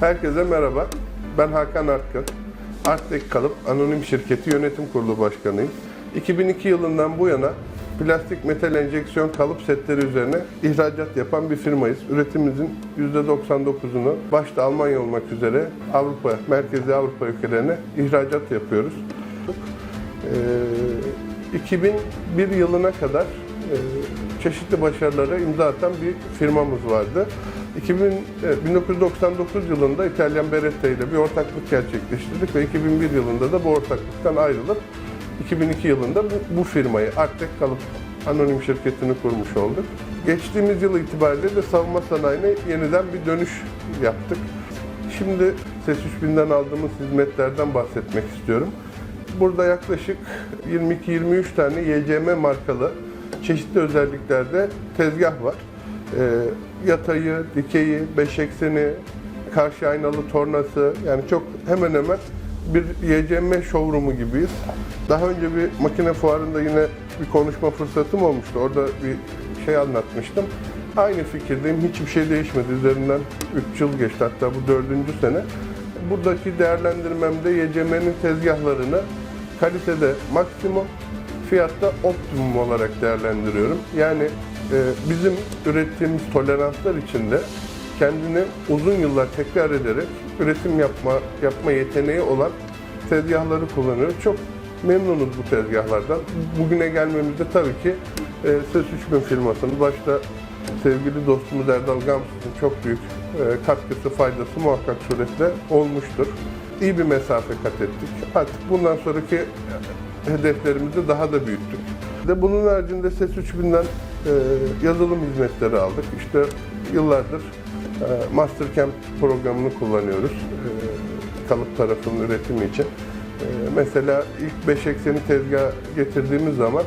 Herkese merhaba. Ben Hakan Artkın. Arttek Kalıp Anonim Şirketi Yönetim Kurulu Başkanıyım. 2002 yılından bu yana plastik metal enjeksiyon kalıp setleri üzerine ihracat yapan bir firmayız. Üretimimizin %99'unu başta Almanya olmak üzere Avrupa, merkezi Avrupa ülkelerine ihracat yapıyoruz. Ee, 2001 yılına kadar e, çeşitli başarılara imza atan bir firmamız vardı. 2000, e, 1999 yılında İtalyan Beretta ile bir ortaklık gerçekleştirdik ve 2001 yılında da bu ortaklıktan ayrılıp 2002 yılında bu, bu firmayı Artek Kalıp Anonim Şirketi'ni kurmuş olduk. Geçtiğimiz yıl itibariyle de savunma sanayine yeniden bir dönüş yaptık. Şimdi Ses 3000'den aldığımız hizmetlerden bahsetmek istiyorum. Burada yaklaşık 22-23 tane YCM markalı çeşitli özelliklerde tezgah var. Ee, yatayı, dikeyi, beş ekseni, karşı aynalı tornası yani çok hemen hemen bir YCM showroom'u gibiyiz. Daha önce bir makine fuarında yine bir konuşma fırsatım olmuştu. Orada bir şey anlatmıştım. Aynı fikirdeyim. Hiçbir şey değişmedi. Üzerinden 3 yıl geçti. Hatta bu dördüncü sene. Buradaki değerlendirmemde YCM'nin tezgahlarını kalitede maksimum, fiyatta optimum olarak değerlendiriyorum. Yani bizim ürettiğimiz toleranslar içinde kendini uzun yıllar tekrar ederek üretim yapma yapma yeteneği olan tezgahları kullanıyoruz. Çok memnunuz bu tezgahlardan. Bugüne gelmemizde tabii ki e, Ses 3000 firmasının başta sevgili dostumuz Erdal Gamsız'ın çok büyük e, katkısı, faydası muhakkak suretle olmuştur. İyi bir mesafe kat ettik. Artık bundan sonraki hedeflerimizi daha da büyüttük. De bunun haricinde Ses 3000'den e, yazılım hizmetleri aldık. İşte yıllardır e, Mastercam programını kullanıyoruz. E, kalıp tarafının üretimi için. E, mesela ilk 5 ekseni tezgah getirdiğimiz zaman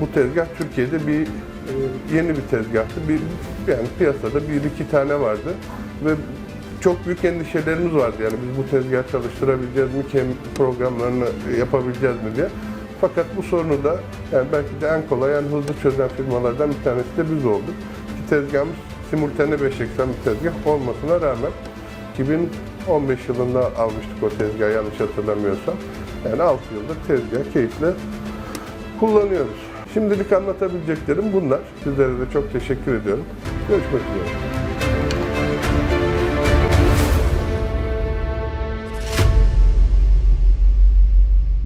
bu tezgah Türkiye'de bir yeni bir tezgahtı. Bir, yani piyasada bir iki tane vardı ve çok büyük endişelerimiz vardı yani biz bu tezgah çalıştırabileceğiz mi, kem programlarını yapabileceğiz mi diye. Fakat bu sorunu da yani belki de en kolay, en hızlı çözen firmalardan bir tanesi de biz olduk. Ki tezgahımız simultane 580 bir tezgah olmasına rağmen 2015 yılında almıştık o tezgahı yanlış hatırlamıyorsam. Yani 6 yıldır tezgah keyifle kullanıyoruz. Şimdilik anlatabileceklerim bunlar. Sizlere de çok teşekkür ediyorum. Görüşmek üzere.